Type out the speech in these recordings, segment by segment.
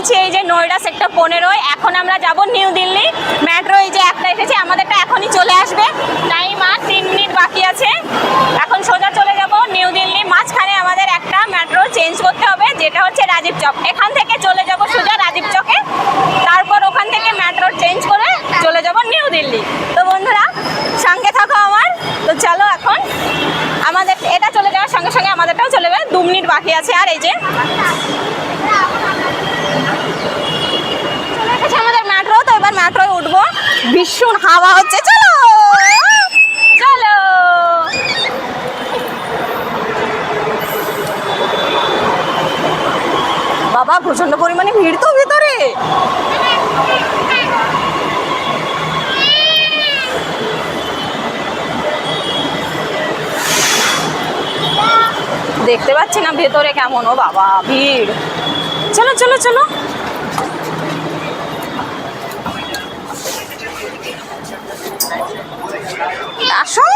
গেছি এই যে নয়ডা সেক্টর পনেরোয়। এখন আমরা যাব নিউ দিল্লি। মেট্রো এই যে একটা এসেছে, আমাদেরটা এখনই চলে আসবে। টাইম আর তিন মিনিট বাকি আছে। এখন সোজা চলে যাব নিউ দিল্লি। মাঝখানে আমাদের একটা মেট্রো চেঞ্জ করতে হবে, যেটা হচ্ছে রাজীব চক। এখান থেকে চলে যাব সোজা রাজীব চকে। তারপর ওখান থেকে মেট্রো চেঞ্জ করে চলে যাব নিউ দিল্লি। তো বন্ধুরা, সঙ্গে থাকো আমার। তো চলো এখন আমাদের, এটা চলে যাওয়ার সঙ্গে সঙ্গে আমাদেরটাও চলে যাবে। দু মিনিট বাকি আছে আর এই যে এসেছে আমাদের মেট্রো তো এবার মেট্রোয় উঠবো। ভীষণ হাওয়া হচ্ছে, চলো! বাবা প্রচণ্ড পরিমাণে ভিড় তো ভিতরে। দেখতে পাচ্ছি না ভেতরে কেমন, ও বাবা, ভিড়। চলো চলো চলো। আসো।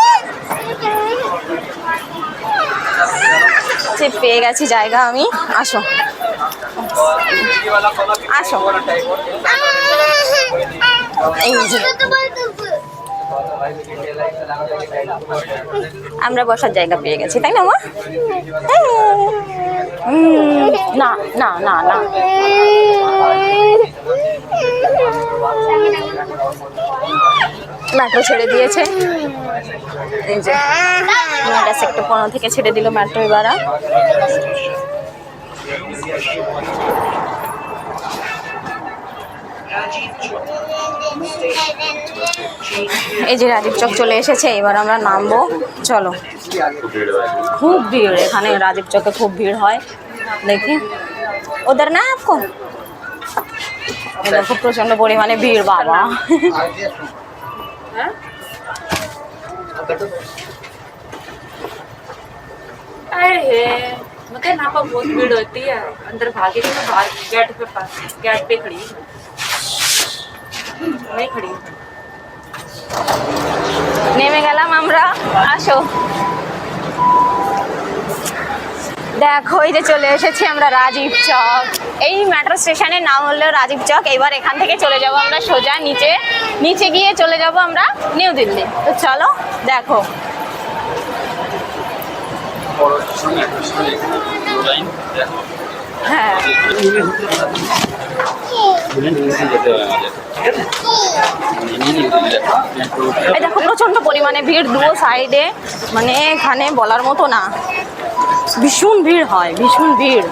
সে পেয়ে গেছি জায়গা আমি। আসো। আসো। এই আমরা বসার জায়গা পেয়ে গেছি, তাই না, মা? না না না না। মেট্রো ছেড়ে দিয়েছে। এই যে সেক্টর পনেরো থেকে ছেড়ে দিল মেট্রো এবার। এই যে রাজীব চক চলে এসেছে, এবার আমরা নামবো। চলো। খুব ভিড় এখানে, রাজীব চকে খুব ভিড় হয়। দেখি। ওদের না আপকো? দেখো প্রচণ্ড পরিমাণে ভিড়, বাবা। अरे मतलब यहाँ पर बहुत भीड़ होती है अंदर भागे तो मैं बाहर गेट पे पास गेट पे खड़ी हूँ नहीं खड़ी हूँ নেমে গেলাম আমরা আসো দেখো এই যে চলে এসেছি আমরা রাজীব চক এই মেট্রো স্টেশনের নাম হলো রাজীব চক। এবার এখান থেকে চলে যাব আমরা সোজা নিচে। নিচে গিয়ে চলে যাব আমরা নিউ দিল্লি। তো চলো, দেখো। হ্যাঁ। দেখো প্রচণ্ড পরিমাণে ভিড় দুও সাইডে মানে এখানে বলার মতো না। ভীষণ ভিড় হয়, ভীষণ ভিড়।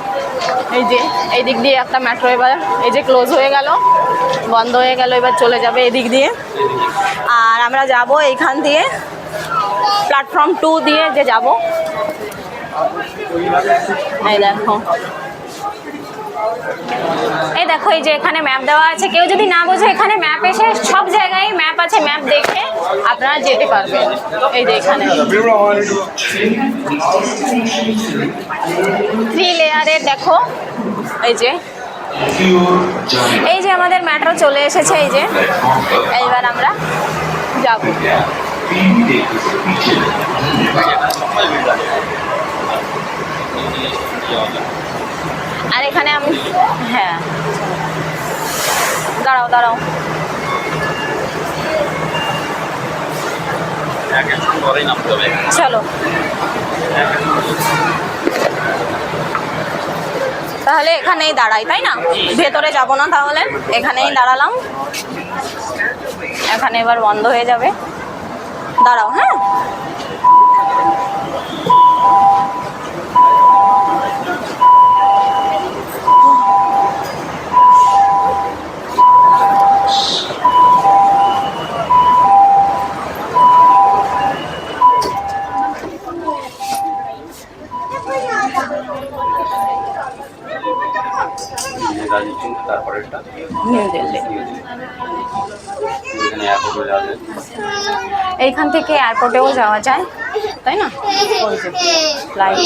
এই যে, এই দিক দিয়ে একটা মেট্রো এবার, এই যে ক্লোজ হয়ে গেল, বন্ধ হয়ে গেল, এবার চলে যাবে এদিক দিয়ে। আর আমরা যাব এইখান দিয়ে প্ল্যাটফর্ম টু দিয়ে যে যাব। এই দেখো। এই দেখো, এই যে এখানে ম্যাপ দেওয়া আছে। কেউ যদি না বোঝে এখানে ম্যাপ এসে, সব জায়গায় ম্যাপ আছে ম্যাপ দেখে আপনারা যেতে পারবেন। এই যে এখানে। থ্রি লেয়ারের দেখো, এই যে। এই যে আমাদের মেট্রো চলে এসেছে, এই যে। এইবার আমরা যাব। আর এখানে আমি হ্যাঁ। দাঁড়াও দাঁড়াও। চলো। তাহলে এখানেই দাঁড়াই তাই না? ভেতরে যাব না তাহলে। এখানেই দাঁড়ালাম। এখানে এবার বন্ধ হয়ে যাবে। দাঁড়াও হ্যাঁ? নিউ দিল্লি। এইখান থেকে এয়ারপোর্টেও যাওয়া যায় তাই না? ওই যে ফ্লাইট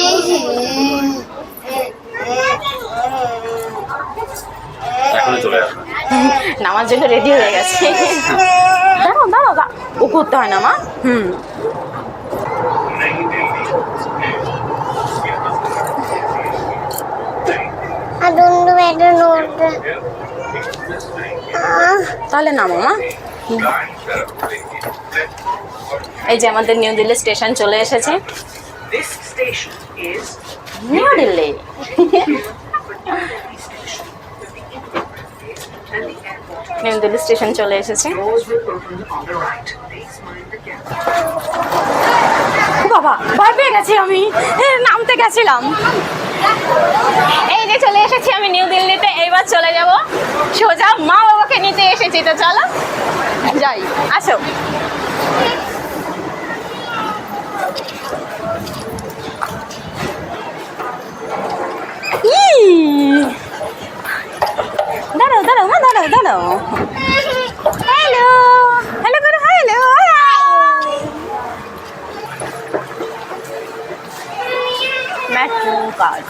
নামার জন্য রেডি হয়ে গেছে। দাঁড়াও দাঁড়াও। ও করতে হয় না মা। হুম। তাহলে নামো মা। এই যে আমাদের নিউ দিল্লি স্টেশন চলে এসেছে। New Delhi. New Delhi station চলে এসেছে। বাবা ভয় পেয়ে গেছি আমি। নামতে গেছিলাম। এই যে চলে এসেছি আমি নিউ দিল্লিতে, এইবার চলে যাব সোজা মা বাবাকে নিতে এসেছি। তো চলো, যাই, আসো! দাঁড়াও দাঁড়াও, মা, দাঁড়াও দাঁড়াও। হ্যালো হ্যালো করো হ্যালো কার্ড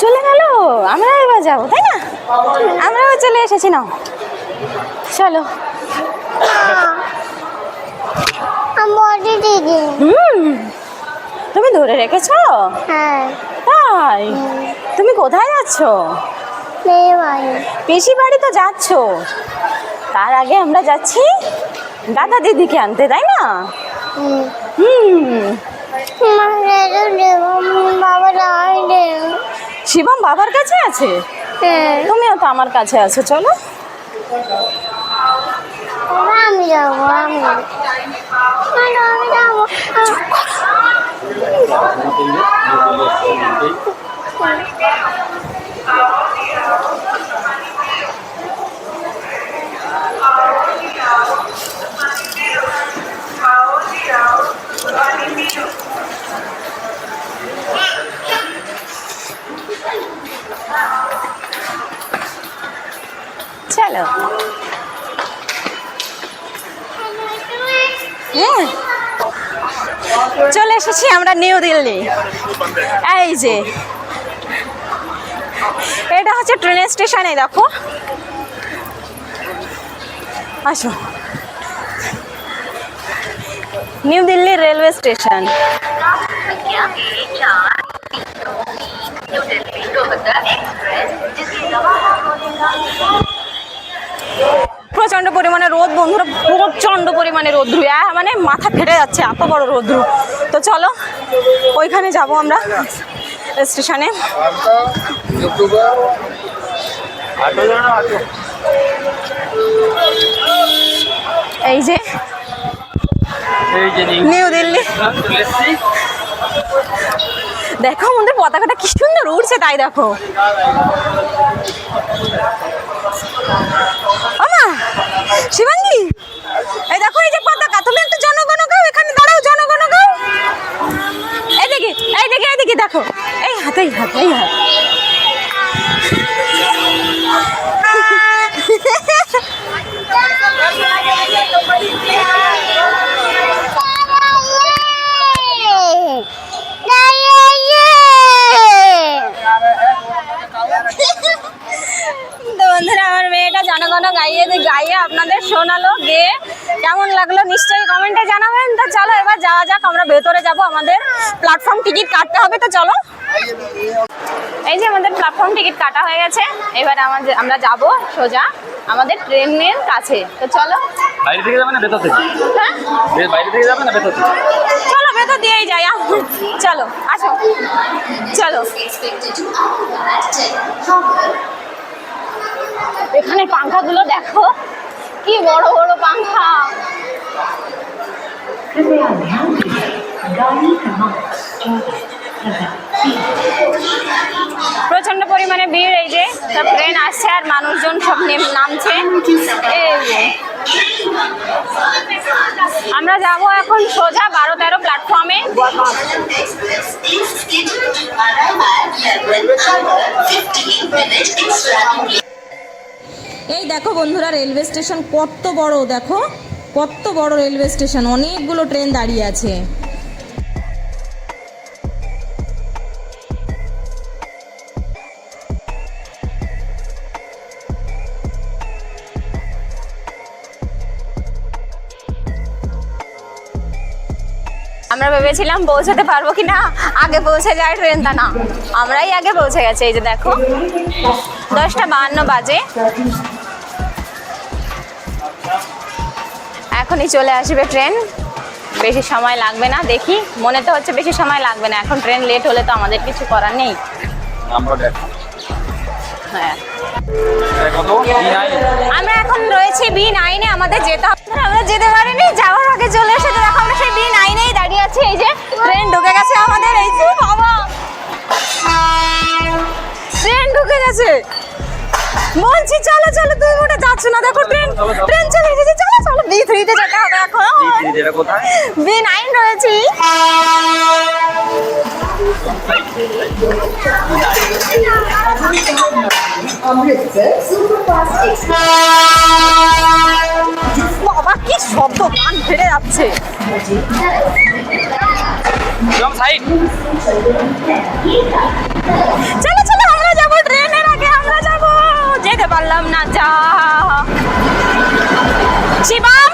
চলে গেল আমরা এবার যাব তাই না? আমরাও চলে এসেছি না চলো। তুমি ধরে রেখেছো? হ্যাঁ। তাই? তুমি কোথায় যাচ্ছ? মেয়ে বাড়ি। তো যাচ্ছ। তার আগে আমরা যাচ্ছি দাদা দিদিকে আনতে তাই না? হুম। বাবা শিবম বাবার কাছে আছে? হ্যাঁ। তুমিও তো আমার কাছে আছো চলো। আমি যাব আমি যাব। চলো। চলে এসেছি আমরা নিউ দিল্লি। এই যে। এটা হচ্ছে ট্রেনের স্টেশনে দেখো। আসো। নিউ দিল্লি রেলওয়ে স্টেশন প্রচণ্ড পরিমাণে রোদ, বন্ধুরা প্রচণ্ড পরিমাণে রোদ্রু। মানে মাথা ফেটে যাচ্ছে, এত বড় রোদ্রু। তো চলো, ওইখানে যাব আমরা স্টেশনে। এই যে নিউ দিল্লি। দেখো, আমাদের পতাকাটা কি সুন্দর উড়ছে, তাই দেখো। আমা শিবাঙ্গি? এই দেখো, এই যে পতাকা, তুমি একটু জনগণ গাও এখানে দাঁড়াও, জনগণ গাও এইদিকে এইদিকে এইদিকে দেখো। এই হাত এই হাত এই হাত তো বন্ধুরা আমার মেয়েটা জনগণ গাইয়ে গাইয়ে আপনাদের শোনালো গিয়ে কেমন লাগল নিশ্চয়ই কমেন্টে জানাবেন। তো চলো এবার যাওয়া যাক আমরা ভেতরে যাব আমাদের প্ল্যাটফর্ম টিকিট কাটতে হবে তো চলো। এই যে আমাদের প্ল্যাটফর্ম টিকিট কাটা হয়ে গেছে এবার আমাদের আমরা যাব সোজা আমাদের ট্রেনের কাছে। তো চলো। বাইরে থেকে যাবে না ভেতর থেকে? হ্যাঁ? বাইরে থেকে যাবে না ভেতর থেকে? চলো ভেতর দিয়েই যাই। চলো আসো। চলো। এখানে পাংখাগুলো দেখো। কি বড় বড় পাংখা। প্রচণ্ড পরিমাণে ভিড় এই যে সব ট্রেন আসছে আর মানুষজন সব নেম- নামছে। আমরা যাব এখন সোজা বারো তেরো প্ল্যাটফর্মে এই দেখো বন্ধুরা রেলওয়ে স্টেশন কত বড়, দেখো, কত বড় রেলওয়ে স্টেশন অনেকগুলো ট্রেন দাঁড়িয়ে আছে। আমরা ভেবেছিলাম পৌঁছাতে পারব কি না আগে পৌঁছে যায় ট্রেন তা না আমরাই আগে পৌঁছে গেছে, এই যে দেখো। দশটা বাহান্ন বাজে। এখনই চলে আসবে ট্রেন। বেশি সময় লাগবে না দেখি। মনে তো হচ্ছে বেশি সময় লাগবে না এখন ট্রেন লেট হলে তো আমাদের কিছু করার নেই। আমরা হ্যাঁ। আমরা এখন রয়েছি বি নাইনে আমাদের যেতে হবে। আমরা যেতে পারিনি যাওয়ার আগে চলে এসেছে দেখো আমরা সেই বি নাইনেই দাঁড়িয়ে আছি এই যে ট্রেন ঢুকে গেছে আমাদের এই যে বাবা। ট্রেন ঢুকে গেছে। বলছি চলো চলো ওটা যাচ্ছ না দেখো ট্রেন ট্রেন চলে এসেছে চলো চলো। বি থ্রিতে যেতে হবে এখন। বি নাইন রয়েছি। বাবা কি শব্দ কান ফেড়ে যাচ্ছে। চলো পারলাম না যা। শিবাম?